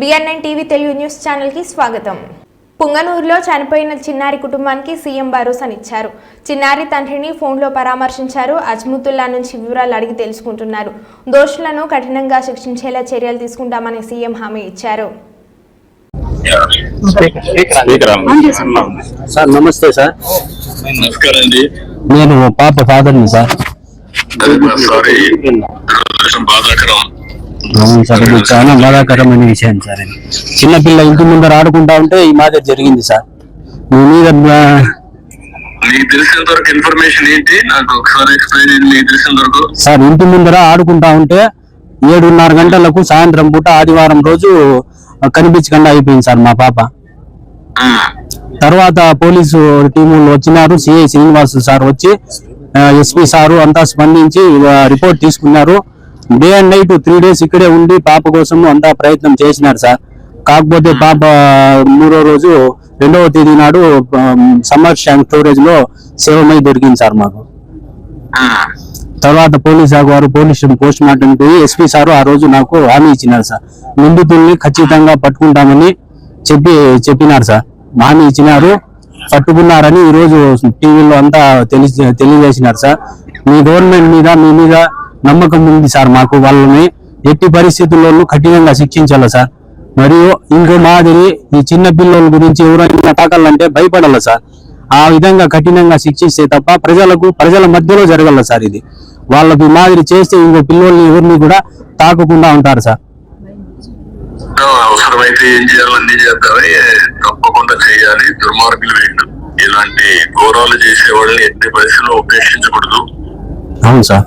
BNN TV Telugu news ఛానల్కి స్వాగతం పుంగనూరులో చనిపోయిన చిన్నారి కుటుంబానికి సీఎం భరోసానిచ్చారు చిన్నారి తండ్రిని ఫోన్లో పరామర్శించారు అజ్ముతుల్లా నుంచి వివరాలు అడిగి తెలుసుకుంటున్నారు దోషులను కఠినంగా శిక్షించేలా చర్యలు తీసుకుంటామని సీఎం హామీ ఇచ్చారు సార్ నమస్తే సార్ నమస్కారం అండి నేను పాప ఫాదర్ని సార్ సారీ బాధాకరం అవును సార్ ఇది చాలా బాధాకరమైన విషయం సార్ ఇది. చిన్నపిల్ల ఇంటి ముందర ఆడుకుంటా ఉంటే ఈ మాదిరి జరిగింది సార్. మీ మీద ఆ, మీకు తెలిసినంత వరకు ఇన్ఫర్మేషన్ ఏంటి? నాకు ఒకసారి ఎక్స్ప్లెయిన్ చేయండి మీకు తెలిసినంత వరకు. సార్ ఇంటి ముందర ఆడుకుంటా ఉంటే ఏడున్నర గంటలకు సాయంత్రం పూట ఆదివారం రోజు కనిపించకుండా అయిపోయింది సార్ మా పాప. తర్వాత పోలీసు టీములు వచ్చినారు సిఐ శ్రీనివాసు సార్ వచ్చి ఎస్పీ సారు అంతా స్పందించి రిపోర్ట్ తీసుకున్నారు. Day and night three days ఇక్కడే ఉండి పాప కోసం అంతా ప్రయత్నం చేసినారు సార్. కాకపోతే పాప మూడో రోజు రెండవ తేదీ నాడు సమ్మర్ ట్యాంక్ స్టోరేజ్లో సేవమై దొరికింది సార్ మాకు. తర్వాత పోలీస్ వారు పోలీస్ పోస్ట్ మార్టం పోయి ఎస్పీ సారు ఆ రోజు నాకు హామీ ఇచ్చినారు సార్. నిందితుల్ని ఖచ్చితంగా పట్టుకుంటామని చెప్పి చెప్పినారు సార్. హామీ ఇచ్చినారు పట్టుకున్నారని ఈ రోజు టీవీలో అంతా తెలియజేసినారు సార్. మీ గవర్నమెంట్ మీద మీ మీద నమ్మకం ఉంది సార్ మాకు వాళ్ళని ఎట్టి పరిస్థితుల్లోనూ కఠినంగా శిక్షించాలి సార్? మరియు ఇంకో మాదిరి ఈ చిన్న పిల్లల గురించి ఎవరైనా తాకాలంటే భయపడాలి సార్? ఆ విధంగా కఠినంగా శిక్షిస్తే తప్ప ప్రజలకు ప్రజల మధ్యలో జరగల సార్ ఇది. వాళ్ళకి మాదిరి చేస్తే ఇంకో పిల్లల్ని ఎవరిని కూడా తాకకుండా ఉంటారు సార్. అవసరమైతే ఏం చేయాలో అన్ని చేద్దామని తప్పకుండా చేయాలి. దుర్మార్గులు వీళ్ళు. ఇలాంటి ఘోరాలు చేసే వాళ్ళని ఎట్టి పరిస్థితుల్లో ఉపేక్షించకూడదు. అవును సార్.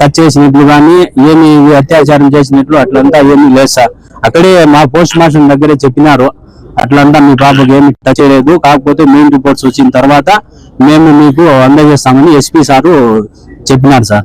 టచ్ చేసినట్లు కానీ ఏమి అత్యాచారం చేసినట్లు అట్లంతా ఏమీ లేదు సార్. అక్కడే మా పోస్ట్ మాస్టర్ దగ్గరే చెప్పినారు. అట్లంతా మీ పాపకి ఏమి టచ్ చేయలేదు. కాకపోతే మెయిన్ రిపోర్ట్స్ వచ్చిన తర్వాత మేము మీకు అందజేస్తామని ఎస్పీ సారు చెప్పినారు సార్.